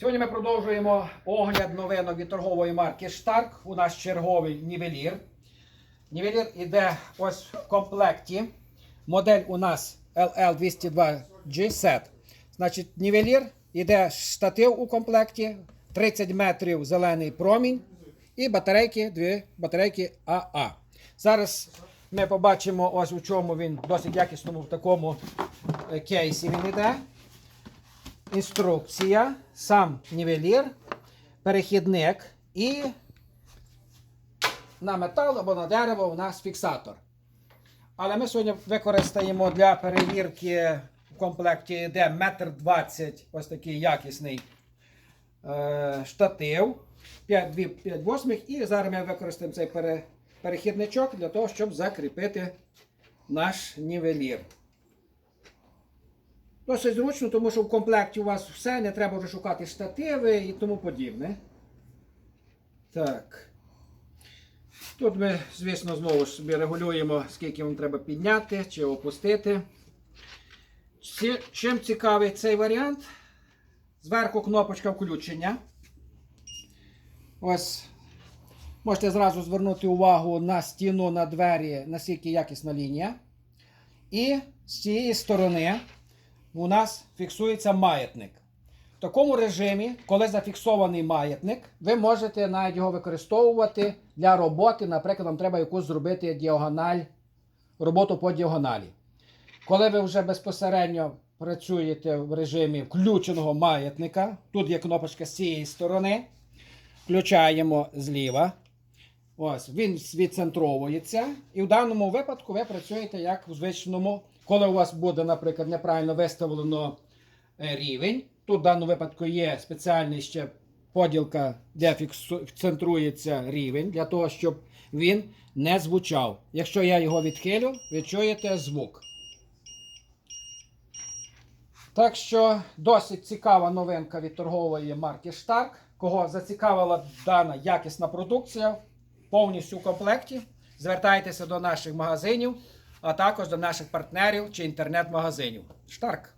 Сьогодні ми продовжуємо огляд новинок від торгової марки Штарк. У нас черговий нівелір. Нівелір іде ось в комплекті. Модель у нас LL202G Set. Значить, нівелір іде штатив у комплекті, 30 метрів зелений промінь і батарейки, дві батарейки АА. Зараз ми побачимо, ось у чому він досить якісному в такому е, кейсі він іде інструкція, сам нівелір, перехідник і на метал або на дерево у нас фіксатор. Але ми сьогодні використаємо для перевірки в комплекті йде метр 20 ось такий якісний е, штатив 5, 5 восьмих. І зараз ми використаємо цей пере, перехідничок для того, щоб закріпити наш нівелір. Досить зручно, тому що в комплекті у вас все, не треба вже шукати штативи і тому подібне. Так. Тут ми, звісно, знову ж собі регулюємо, скільки вам треба підняти чи опустити. Чим цікавий цей варіант? Зверху кнопочка включення. Ось. Можете зразу звернути увагу на стіну, на двері, наскільки якісна лінія. І з цієї сторони у нас фіксується маятник. В такому режимі, коли зафіксований маятник, ви можете навіть його використовувати для роботи. Наприклад, вам треба якусь зробити діагональ, роботу по діагоналі. Коли ви вже безпосередньо працюєте в режимі включеного маятника, тут є кнопочка з цієї сторони, включаємо зліва. Ось, він відцентровується. І в даному випадку ви працюєте як у звичному, коли у вас буде, наприклад, неправильно виставлено е, рівень. Тут в даному випадку є спеціальний ще поділка, де фіксу- центрується рівень, для того, щоб він не звучав. Якщо я його відхилю, ви чуєте звук. Так що досить цікава новинка від торгової марки Stark. Кого зацікавила дана якісна продукція, повністю у комплекті. Звертайтеся до наших магазинів, а також до наших партнерів чи інтернет-магазинів. Штарк.